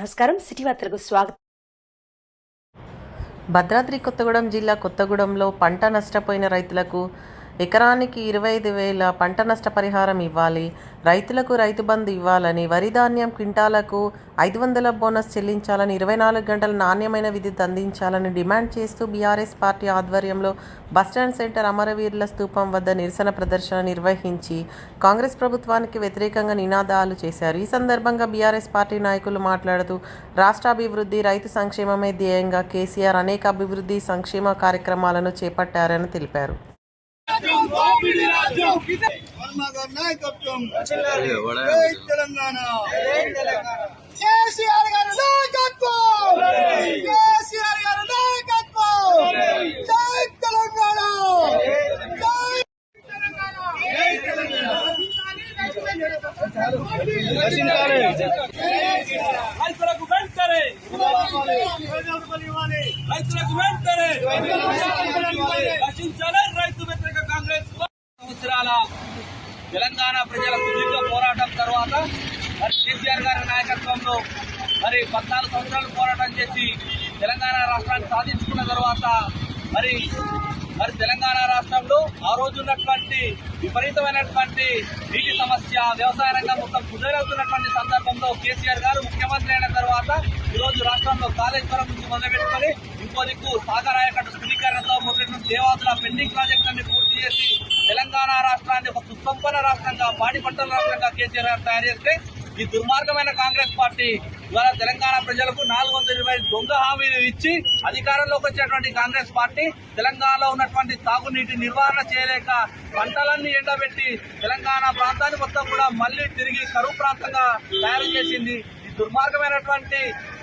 నమస్కారం. సిటీ వార్తలకు స్వాగతం. భద్రాద్రి కొత్తగూడెం జిల్లా కొత్తగూడెంలో పంట నష్టపోయిన రైతులకు ఎకరానికి ఇరవై ఐదు వేల పంట నష్టపరిహారం ఇవ్వాలి. రైతులకు రైతు బంధు ఇవ్వాలని వరి ధాన్యం క్వింటాలకు ఐదు వందల బోనస్ చెల్లించాలని ఇరవై నాలుగు గంటల నాణ్యమైన విద్యుత్ అందించాలని డిమాండ్ చేస్తూ బీఆర్ఎస్ పార్టీ ఆధ్వర్యంలో బస్టాండ్ సెంటర్ అమరవీరుల స్తూపం వద్ద నిరసన ప్రదర్శన నిర్వహించి కాంగ్రెస్ ప్రభుత్వానికి వ్యతిరేకంగా నినాదాలు చేశారు. ఈ సందర్భంగా బీఆర్ఎస్ పార్టీ నాయకులు మాట్లాడుతూ రాష్ట్ర అభివృద్ధి రైతు సంక్షేమమే ధ్యేయంగా కేసీఆర్ అనేక అభివృద్ధి సంక్షేమ కార్యక్రమాలను చేపట్టారని తెలిపారు. వర్మగారి నాయకత్వం తెలంగాణ కేసీఆర్ గారి నాయకత్వం కేసీఆర్ గారి నాయకత్వం జై తెలంగాణ రైతులకు వెంటనే రైతులకు వెంటనే రక్షించాలి రైతు కాంగ్రెస్ సంవత్సరాల తెలంగాణ ప్రజల సుదీర్ఘ పోరాటం తర్వాత మరి కేసీఆర్ గారి నాయకత్వంలో మరి పద్నాలుగు సంవత్సరాలు పోరాటం చేసి తెలంగాణ రాష్ట్రాన్ని సాధించుకున్న తర్వాత మరి మరి తెలంగాణ రాష్ట్రంలో ఆ రోజు ఉన్నటువంటి విపరీతమైనటువంటి నీటి సమస్య వ్యవసాయ రంగం మొత్తం కుదేరవుతున్నటువంటి సందర్భంలో కేసీఆర్ గారు ముఖ్యమంత్రి అయిన తర్వాత ఈరోజు రాష్ట్రంలో కాళేశ్వరం నుంచి మొదలుపెట్టుకొని ఇంకో దిక్కు సాగర్ ఆయకట్టు స్థిరీకరణతో మొదలైన దేవాదుల పెండింగ్ ప్రాజెక్టులన్నీ పూర్తి చేసి తెలంగాణ రాష్ట్రాన్ని ఒక సుసంపన్న రాష్ట్రంగా పాడి పంటల రాష్ట్రంగా కేసీఆర్ గారు తయారు చేస్తే ఈ దుర్మార్గమైన కాంగ్రెస్ పార్టీ ఇవాళ తెలంగాణ ప్రజలకు నాలుగు వందల ఇరవై దొంగ హామీలు ఇచ్చి అధికారంలోకి వచ్చినటువంటి కాంగ్రెస్ పార్టీ తెలంగాణలో ఉన్నటువంటి తాగునీటి నిర్వహణ చేయలేక పంటలన్నీ ఎండబెట్టి తెలంగాణ ప్రాంతాన్ని మొత్తం కూడా మళ్ళీ తిరిగి కరువు ప్రాంతంగా తయారు చేసింది. ఈ దుర్మార్గమైనటువంటి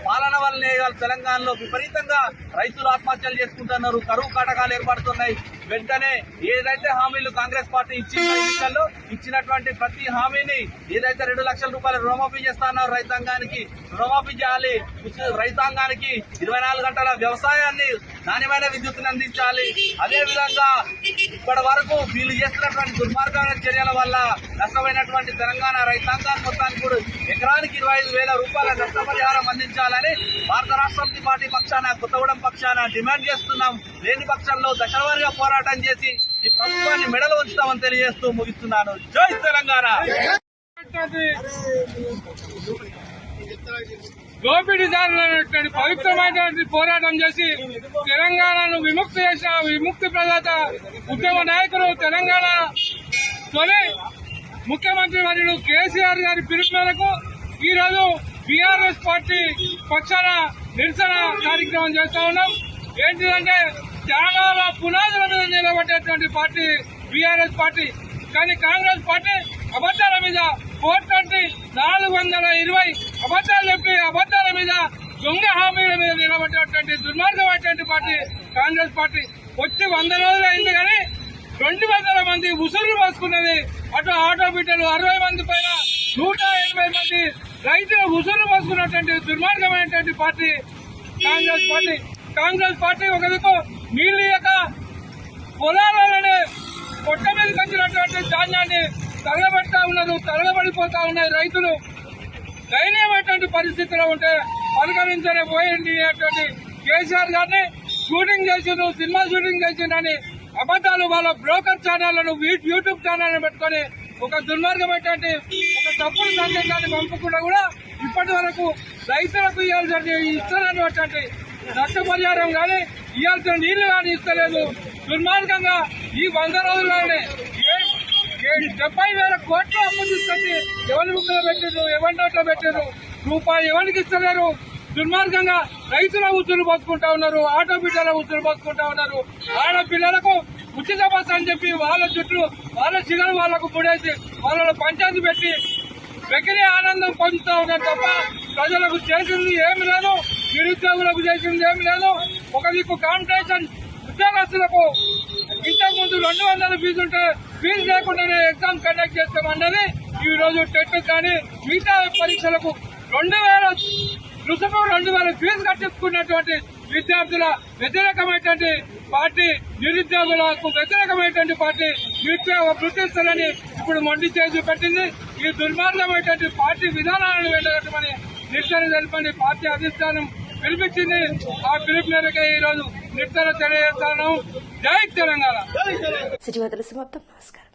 పాలన వల్లనే తెలంగాణలో విపరీతంగా రైతులు ఆత్మహత్యలు చేసుకుంటున్నారు. కరువు కాటకాలు ఏర్పడుతున్నాయి. వెంటనే ఏదైతే హామీలు కాంగ్రెస్ పార్టీ ఇచ్చిన ఎన్నికల్లో ఇచ్చినటువంటి ప్రతి హామీని ఏదైతే రెండు లక్షల రూపాయలు రుణమాఫీ చేస్తున్నారు రైతాంగానికి రుణమాఫీ చేయాలి. రైతాంగానికి ఇరవై నాలుగు గంటల వ్యవసాయాన్ని నాణ్యమైన విద్యుత్తుని అందించాలి. అదే విధంగా ఇప్పటి వరకు వీళ్ళు చేస్తున్నటువంటి దుర్మార్గమైన చర్యల వల్ల నష్టమైనటువంటి తెలంగాణ రైతాంగాన్ని మొత్తానికి కూడా ఎకరానికి ఇరవై ఐదు వేల రూపాయల నష్టపరిహారం అందించాలని భారత రాష్ట్రపతి పార్టీ పక్షాన కొత్తగూడెం పక్షాన డిమాండ్ చేస్తున్నాం. లేని పక్షంలో దశలవారీగా పోరాటం చేసి ఈ ప్రభుత్వాన్ని మెడలు ఉంచుతామని తెలియజేస్తూ ముగిస్తున్నాను. జై తెలంగాణ! దోపిడీదారులైనటువంటి పవిత్రమైనటువంటి పోరాటం చేసి తెలంగాణను విముక్తి చేసిన విముక్తి ప్రదాత ఉద్యమ నాయకులు తెలంగాణ తొలి ముఖ్యమంత్రి మరియు కేసీఆర్ గారి పిలుపు మేరకు ఈరోజు బీఆర్ఎస్ పార్టీ పక్షాన నిరసన కార్యక్రమం చేస్తా ఉన్నాం. ఏంటిదంటే త్యాగాల పునాదుల మీద నిలబడేటువంటి పార్టీ బీఆర్ఎస్ పార్టీ. కానీ కాంగ్రెస్ పార్టీ అబద్దాల మీద ఫోర్ ట్వంటీ నాలుగు వందల ఇరవై అబద్దాలు చెప్పి అబద్దాల మీద దొంగ హామీల మీద నిలబడేటువంటి దుర్మార్గమైనటువంటి పార్టీ కాంగ్రెస్ పార్టీ వచ్చి వంద రోజులు అయింది కానీ రెండు వందల మంది ఉసురులు పోసుకున్నది. అటు ఆటో బిడ్డలు అరవై మంది పైన నూట ఎనభై మంది రైతులు ఉసురులు పోసుకున్నటువంటి దుర్మార్గమైనటువంటి party Congress party. Congress party ఒక దిక్కు నీళ్ళు ఇయ్యక పొలాలనే పొట్ట మీద వచ్చినటువంటి ధాన్యాన్ని తరగబడతా ఉన్నారు తరగబడిపోతా ఉన్నాయి రైతులు. దయనీయమైనటువంటి పరిస్థితిలో ఉంటే పలకరించనే పోయింది అటువంటి కేసీఆర్ గారిని షూటింగ్ చేసిండు సినిమా షూటింగ్ చేసిండని అబద్దాలు వాళ్ళ బ్రోకర్ ఛానళ్ళను యూట్యూబ్ ఛానల్ని పెట్టుకొని ఒక దుర్మార్గమైనటువంటి ఒక తప్పుడు సందేశాన్ని పంపకుండా కూడా ఇప్పటి వరకు రైతులకు ఇవ్వాల్సిన ఇస్తున్నటువంటి నష్టపరిహారం కానీ ఇవ్వాల్సిన నీళ్ళు కానీ ఇస్తలేదు. దుర్మార్గంగా ఈ వంద రోజుల్లోనే కానీ ఏ- డెబ్బై వేల కోట్లు అప్పు తీసుకొచ్చి ఎవరి ముక్కలు పెట్టారు ఎవరి నోట్లో పెట్టారు రూపాయి ఎవరికి ఇస్తలేరు? దుర్మార్గంగా రైతుల ఉసులు పోసుకుంటా ఉన్నారు ఆటో బిడ్డల ఉసులు పోసుకుంటా ఉన్నారు. ఆడపిల్లలకు ఉచిత బస్సు అని చెప్పి వాళ్ళ చుట్టూ వాళ్ళ చిగలు వాళ్ళకు పుడేసి వాళ్ళ పంచాయతీ పెట్టి వెకిలి ఆనందం పొందుతా ఉన్నారు తప్ప ప్రజలకు చేసింది ఏమి లేదు నిరుద్యోగులకు చేసింది ఏమి లేదు. ఒక దిక్కు కాంపిటీషన్ ఉద్యోగస్తులకు ఇంతకుముందు రెండు వందల ఫీజు ఉంటే ఫీజు లేకుండానే ఎగ్జామ్ కండక్ట్ చేస్తామన్నది ఈ రోజు టెట్ కానీ మిగతా పరీక్షలకు రెండు వేల రుసుము రెండు వేల ఫీజు కట్టించుకున్నటువంటి విద్యార్థుల వ్యతిరేకమైనటువంటి పార్టీ నిరుద్యోగులకు వ్యతిరేకమైనటువంటి పార్టీ నిరుద్యోగ వృత్తిస్తులని ఇప్పుడు మొండి చేసి పెట్టింది. ఈ దుర్మార్గమైనటువంటి పార్టీ విధానాలను వెళ్ళగట్టమని నిరసన తెలపండి. పార్టీ అధిష్టానం పిలిపించింది. ఆ పిలుపు మేరకే ఈ రోజు నిరసన తెలియజేస్తాను జై తెలంగాణ. సమాప్తం. నమస్కారం.